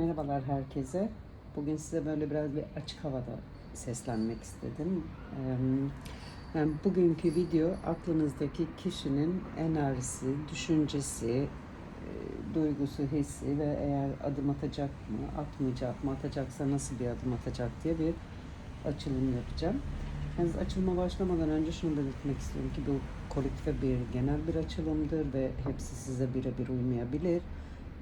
Merhabalar herkese. Bugün size böyle biraz bir açık havada seslenmek istedim. Bugünkü video aklınızdaki kişinin enerjisi, düşüncesi, e, duygusu, hissi ve eğer adım atacak mı, atmayacak mı, atacaksa nasıl bir adım atacak diye bir açılım yapacağım. Yalnız açılıma başlamadan önce şunu belirtmek istiyorum ki bu kolektife bir genel bir açılımdır ve hepsi size birebir uymayabilir.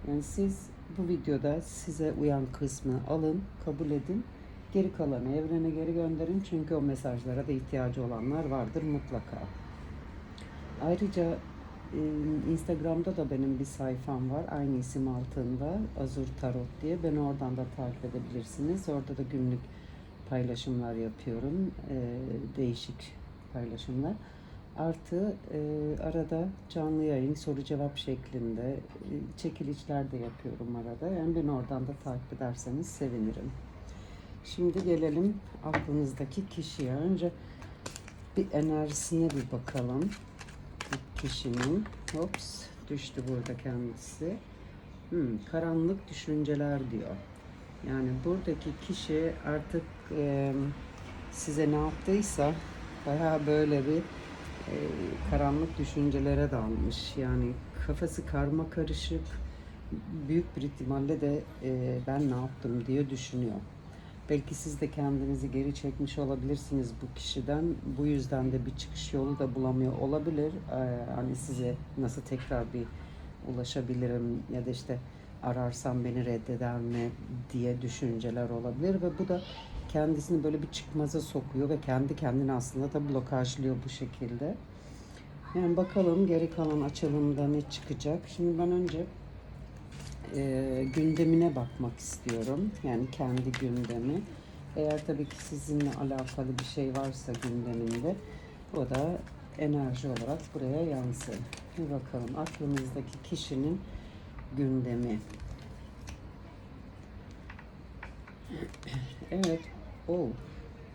Yani siz bu videoda size uyan kısmı alın, kabul edin. Geri kalanı evrene geri gönderin çünkü o mesajlara da ihtiyacı olanlar vardır mutlaka. Ayrıca e, Instagram'da da benim bir sayfam var. Aynı isim altında Azur Tarot diye. Beni oradan da takip edebilirsiniz. Orada da günlük paylaşımlar yapıyorum. E, değişik paylaşımlar. Artı e, arada canlı yayın, soru cevap şeklinde e, çekilişler de yapıyorum arada. Yani beni oradan da takip ederseniz sevinirim. Şimdi gelelim aklınızdaki kişiye. Önce bir enerjisine bir bakalım. Bu kişinin. Hops düştü burada kendisi. Hmm, karanlık düşünceler diyor. Yani buradaki kişi artık e, size ne yaptıysa bayağı böyle bir e, karanlık düşüncelere dalmış. Yani kafası karma karışık. Büyük bir ihtimalle de e, ben ne yaptım diye düşünüyor. Belki siz de kendinizi geri çekmiş olabilirsiniz bu kişiden. Bu yüzden de bir çıkış yolu da bulamıyor olabilir. Ee, hani size nasıl tekrar bir ulaşabilirim ya da işte ararsam beni reddeder mi diye düşünceler olabilir ve bu da kendisini böyle bir çıkmaza sokuyor ve kendi kendini aslında da blokajlıyor bu şekilde. Yani bakalım geri kalan açılımda ne çıkacak. Şimdi ben önce e, gündemine bakmak istiyorum. Yani kendi gündemi. Eğer tabii ki sizinle alakalı bir şey varsa gündeminde o da enerji olarak buraya yansır. Bir bakalım aklımızdaki kişinin gündemi. Evet. O.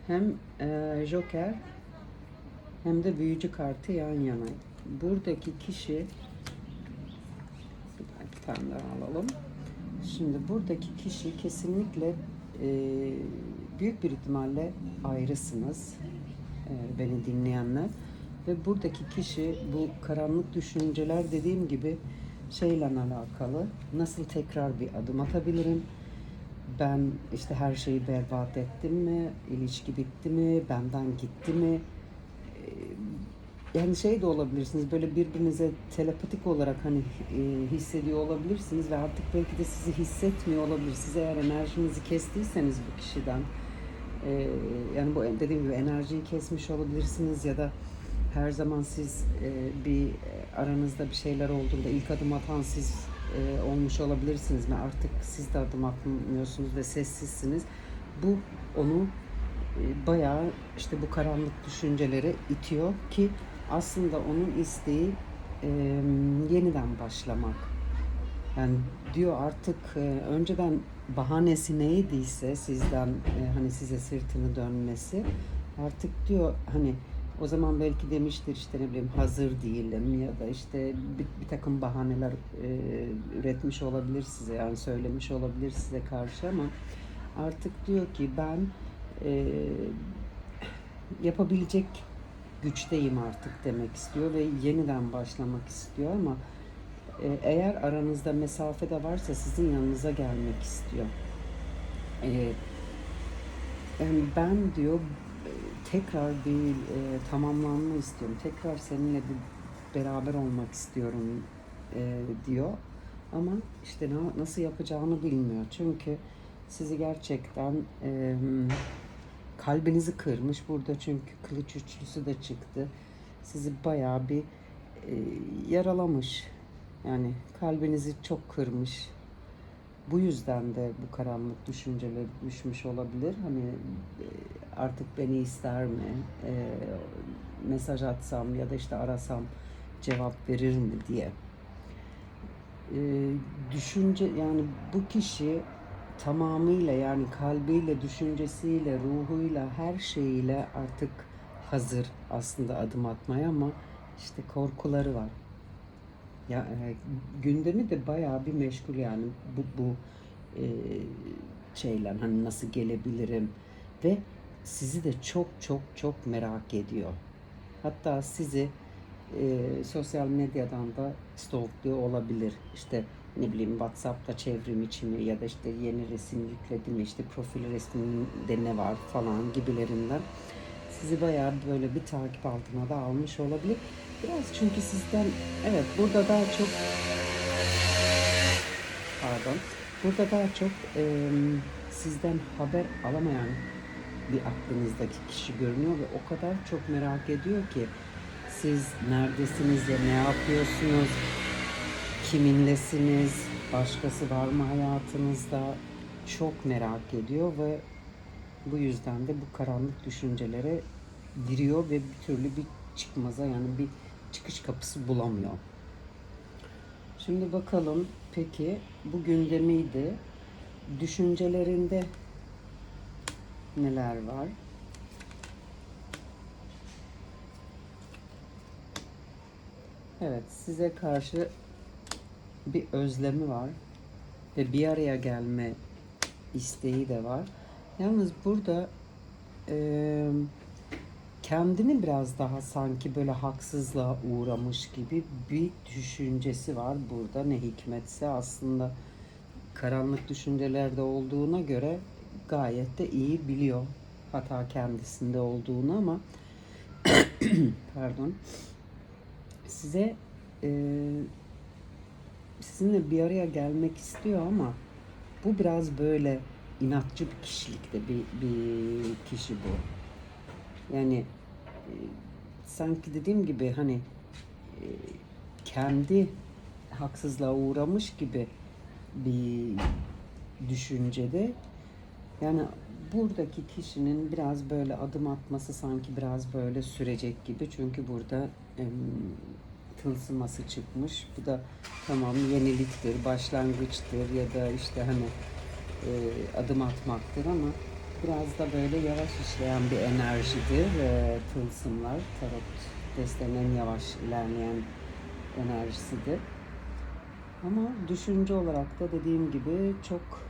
Hem e, Joker hem de büyücü kartı yan yana. Buradaki kişi bir tane daha alalım. Şimdi buradaki kişi kesinlikle e, büyük bir ihtimalle ayrısınız. E, beni dinleyenler. Ve buradaki kişi bu karanlık düşünceler dediğim gibi şeyle alakalı. Nasıl tekrar bir adım atabilirim? Ben işte her şeyi berbat ettim mi? İlişki bitti mi? Benden gitti mi? yani şey de olabilirsiniz böyle birbirinize telepatik olarak hani e, hissediyor olabilirsiniz ve artık belki de sizi hissetmiyor olabilir. Siz eğer enerjinizi kestiyseniz bu kişiden e, yani bu dediğim gibi enerjiyi kesmiş olabilirsiniz ya da her zaman siz e, bir aranızda bir şeyler olduğunda ilk adım atan siz e, olmuş olabilirsiniz mi? Artık siz de adım atmıyorsunuz ve sessizsiniz. Bu onu e, bayağı işte bu karanlık düşüncelere itiyor ki aslında onun isteği e, yeniden başlamak. Yani diyor artık e, önceden bahanesi neydiyse sizden e, hani size sırtını dönmesi artık diyor hani o zaman belki demiştir işte ne bileyim hazır değilim ya da işte bir, bir takım bahaneler e, üretmiş olabilir size yani söylemiş olabilir size karşı ama artık diyor ki ben e, yapabilecek güçteyim artık demek istiyor ve yeniden başlamak istiyor ama e, eğer aranızda mesafe de varsa sizin yanınıza gelmek istiyor. E, yani ben diyor tekrar bir e, tamamlanma istiyorum. Tekrar seninle bir beraber olmak istiyorum e, diyor. Ama işte ne, nasıl yapacağını bilmiyor. Çünkü sizi gerçekten e, kalbinizi kırmış. Burada çünkü kılıç üçlüsü de çıktı. Sizi bayağı bir e, yaralamış. Yani kalbinizi çok kırmış. Bu yüzden de bu karanlık düşünceler düşmüş olabilir. Hani e, artık beni ister mi? E, mesaj atsam ya da işte arasam cevap verir mi diye. E, düşünce yani bu kişi tamamıyla yani kalbiyle, düşüncesiyle, ruhuyla, her şeyiyle artık hazır aslında adım atmaya ama işte korkuları var. Ya e, gündemi de bayağı bir meşgul yani bu bu e, şeyler hani nasıl gelebilirim ve sizi de çok çok çok merak ediyor. Hatta sizi e, sosyal medyadan da stalkluyor olabilir. İşte ne bileyim WhatsApp'ta çevrim içi mi ya da işte yeni resim yükledi mi işte profil resminde ne var falan gibilerinden sizi bayağı böyle bir takip altına da almış olabilir. Biraz çünkü sizden evet burada daha çok pardon burada daha çok e, sizden haber alamayan bir aklınızdaki kişi görünüyor ve o kadar çok merak ediyor ki siz neredesiniz ya ne yapıyorsunuz kiminlesiniz başkası var mı hayatınızda çok merak ediyor ve bu yüzden de bu karanlık düşüncelere giriyor ve bir türlü bir çıkmaza yani bir çıkış kapısı bulamıyor. Şimdi bakalım peki bu gündemiydi. Düşüncelerinde neler var? Evet, size karşı bir özlemi var ve bir araya gelme isteği de var. Yalnız burada eee kendini biraz daha sanki böyle haksızlığa uğramış gibi bir düşüncesi var burada. Ne hikmetse aslında karanlık düşüncelerde olduğuna göre gayet de iyi biliyor hata kendisinde olduğunu ama pardon size e, sizinle bir araya gelmek istiyor ama bu biraz böyle inatçı bir kişilikte bir, bir kişi bu. Yani e, sanki dediğim gibi hani e, kendi haksızlığa uğramış gibi bir düşüncede yani buradaki kişinin biraz böyle adım atması sanki biraz böyle sürecek gibi çünkü burada em, tılsıması çıkmış. Bu da tamam yeniliktir, başlangıçtır ya da işte hani e, adım atmaktır ama biraz da böyle yavaş işleyen bir enerjidir e, tılsımlar. Tarot destenin yavaş ilerleyen enerjisidir. Ama düşünce olarak da dediğim gibi çok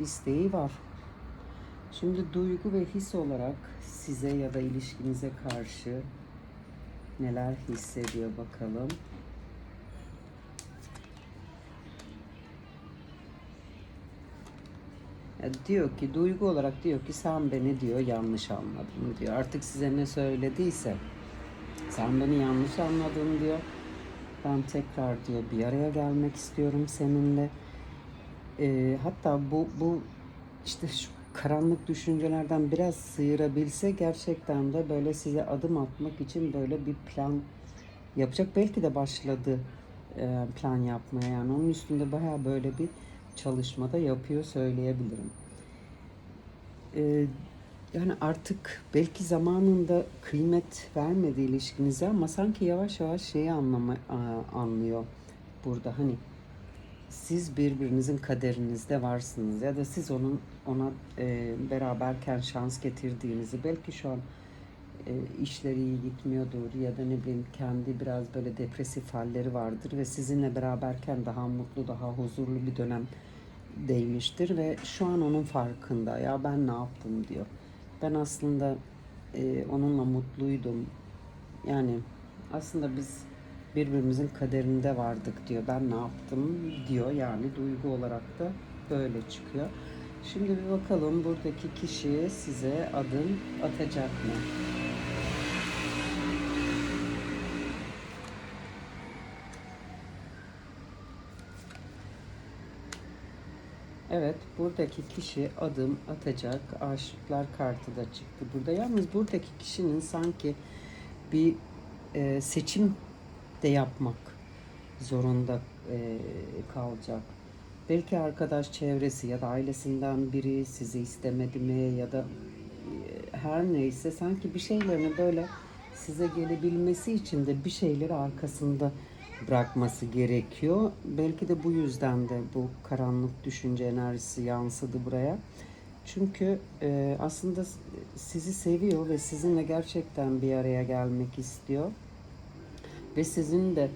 isteği var. Şimdi duygu ve his olarak size ya da ilişkinize karşı neler hissediyor bakalım. Diyor ki duygu olarak diyor ki sen beni diyor yanlış anladın diyor. Artık size ne söylediyse sen beni yanlış anladın diyor. Ben tekrar diyor bir araya gelmek istiyorum seninle. Ee, hatta bu bu işte şu karanlık düşüncelerden biraz sıyırabilse gerçekten de böyle size adım atmak için böyle bir plan yapacak. Belki de başladı e, plan yapmaya yani onun üstünde baya böyle bir çalışmada yapıyor söyleyebilirim. Ee, yani artık belki zamanında kıymet vermedi ilişkinize ama sanki yavaş yavaş şeyi anlama, anlıyor burada hani siz birbirinizin kaderinizde varsınız ya da siz onun ona e, beraberken şans getirdiğinizi belki şu an e, işleri iyi gitmiyordur ya da ne bileyim kendi biraz böyle depresif halleri vardır ve sizinle beraberken daha mutlu daha huzurlu bir dönem değmiştir ve şu an onun farkında ya ben ne yaptım diyor. Ben aslında e, onunla mutluydum. Yani aslında biz birbirimizin kaderinde vardık diyor. Ben ne yaptım diyor. Yani duygu olarak da böyle çıkıyor. Şimdi bir bakalım buradaki kişi size adım atacak mı? Evet, buradaki kişi adım atacak. Aşıklar kartı da çıktı burada. Yalnız buradaki kişinin sanki bir e, seçim de yapmak zorunda e, kalacak. Belki arkadaş çevresi ya da ailesinden biri sizi istemedi mi ya da e, her neyse sanki bir şeylerini böyle size gelebilmesi için de bir şeyleri arkasında bırakması gerekiyor. Belki de bu yüzden de bu karanlık düşünce enerjisi yansıdı buraya. Çünkü e, aslında sizi seviyor ve sizinle gerçekten bir araya gelmek istiyor. Ve sizin de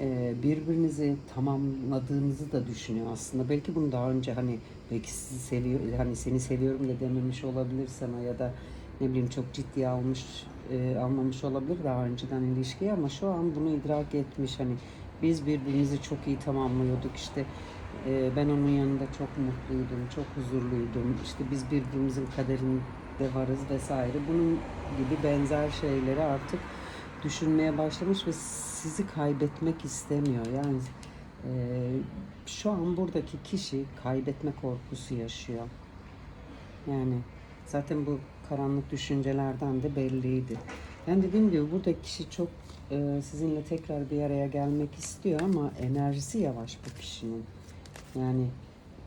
e, birbirinizi tamamladığınızı da düşünüyor aslında. Belki bunu daha önce hani belki sizi seviyor hani seni seviyorum da dememiş olabilir sana ya da ne bileyim çok ciddiye almış e, almamış olabilir daha önceden ilişkiyi ama şu an bunu idrak etmiş. Hani biz birbirimizi çok iyi tamamlıyorduk. İşte e, ben onun yanında çok mutluydum çok huzurluydum. İşte biz birbirimizin kaderinde varız vesaire. Bunun gibi benzer şeyleri artık düşünmeye başlamış ve sizi kaybetmek istemiyor. Yani e, şu an buradaki kişi kaybetme korkusu yaşıyor. Yani zaten bu karanlık düşüncelerden de belliydi. Yani dediğim gibi burada kişi çok e, sizinle tekrar bir araya gelmek istiyor ama enerjisi yavaş bu kişinin. Yani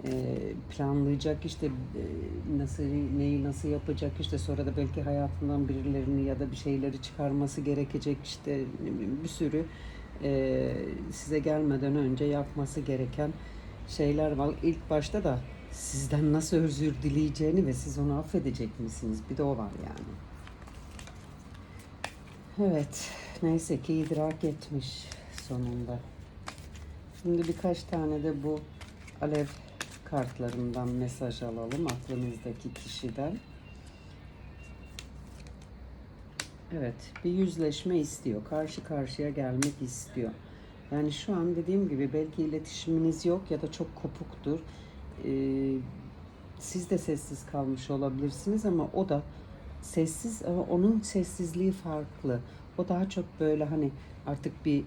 e, planlayacak işte e, nasıl neyi nasıl yapacak işte sonra da belki hayatından birilerini ya da bir şeyleri çıkarması gerekecek işte bir sürü e, size gelmeden önce yapması gereken şeyler var. İlk başta da sizden nasıl özür dileyeceğini ve siz onu affedecek misiniz? Bir de o var yani. Evet, neyse ki idrak etmiş sonunda. Şimdi birkaç tane de bu alev kartlarından mesaj alalım aklınızdaki kişiden. Evet, bir yüzleşme istiyor. Karşı karşıya gelmek istiyor. Yani şu an dediğim gibi belki iletişiminiz yok ya da çok kopuktur. Ee, siz de sessiz kalmış olabilirsiniz ama o da sessiz ama onun sessizliği farklı. O daha çok böyle hani artık bir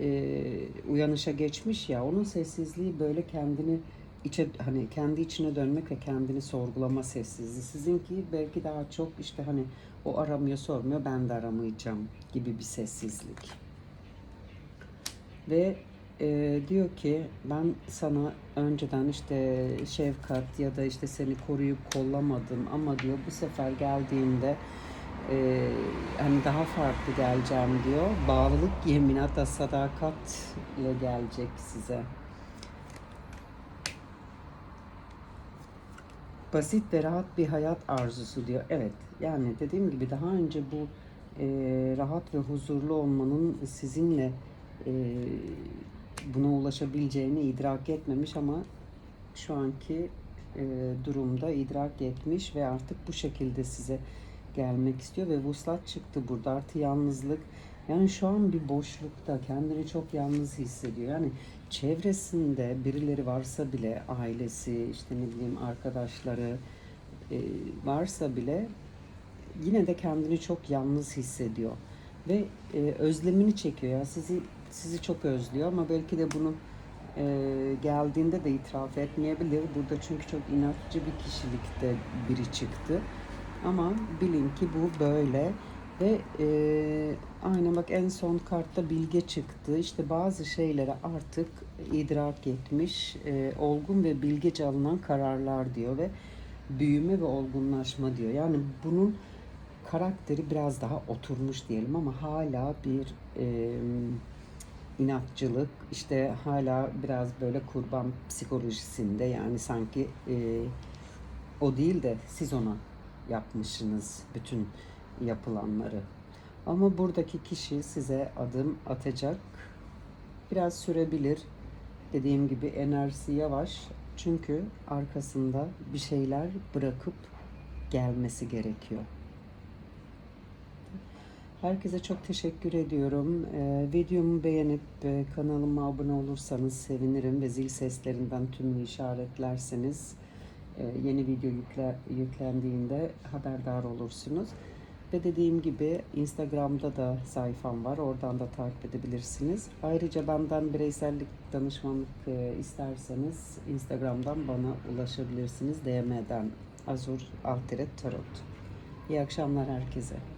e, uyanışa geçmiş ya onun sessizliği böyle kendini içe hani kendi içine dönmek ve kendini sorgulama sessizliği. Sizinki belki daha çok işte hani o aramıyor sormuyor ben de aramayacağım gibi bir sessizlik. Ve e, diyor ki ben sana önceden işte şefkat ya da işte seni koruyup kollamadım ama diyor bu sefer geldiğinde e, hani daha farklı geleceğim diyor. Bağlılık yemin hatta sadakat ile gelecek size. Basit ve rahat bir hayat arzusu diyor. Evet yani dediğim gibi daha önce bu e, rahat ve huzurlu olmanın sizinle buna ulaşabileceğini idrak etmemiş ama şu anki e, durumda idrak etmiş ve artık bu şekilde size gelmek istiyor ve vuslat çıktı burada. Artı yalnızlık. Yani şu an bir boşlukta kendini çok yalnız hissediyor. Yani çevresinde birileri varsa bile ailesi işte ne bileyim arkadaşları e, varsa bile yine de kendini çok yalnız hissediyor. Ve e, özlemini çekiyor. Ya sizi sizi çok özlüyor ama belki de bunu e, geldiğinde de itiraf etmeyebilir. Burada çünkü çok inatçı bir kişilikte biri çıktı. Ama bilin ki bu böyle ve e, aynen bak en son kartta bilge çıktı. İşte bazı şeylere artık idrak etmiş, e, olgun ve bilgece alınan kararlar diyor ve büyüme ve olgunlaşma diyor. Yani bunun karakteri biraz daha oturmuş diyelim ama hala bir e, inatçılık işte hala biraz böyle kurban psikolojisinde yani sanki e, o değil de siz ona yapmışsınız bütün yapılanları. Ama buradaki kişi size adım atacak. Biraz sürebilir. Dediğim gibi enerjisi yavaş. Çünkü arkasında bir şeyler bırakıp gelmesi gerekiyor. Herkese çok teşekkür ediyorum. Ee, videomu beğenip e, kanalıma abone olursanız sevinirim ve zil seslerinden tümünü işaretlerseniz e, yeni video yükle, yüklendiğinde haberdar olursunuz. Ve dediğim gibi Instagram'da da sayfam var. Oradan da takip edebilirsiniz. Ayrıca benden bireysellik danışmanlık e, isterseniz Instagram'dan bana ulaşabilirsiniz. DM'den Azur Alteret Tarot. İyi akşamlar herkese.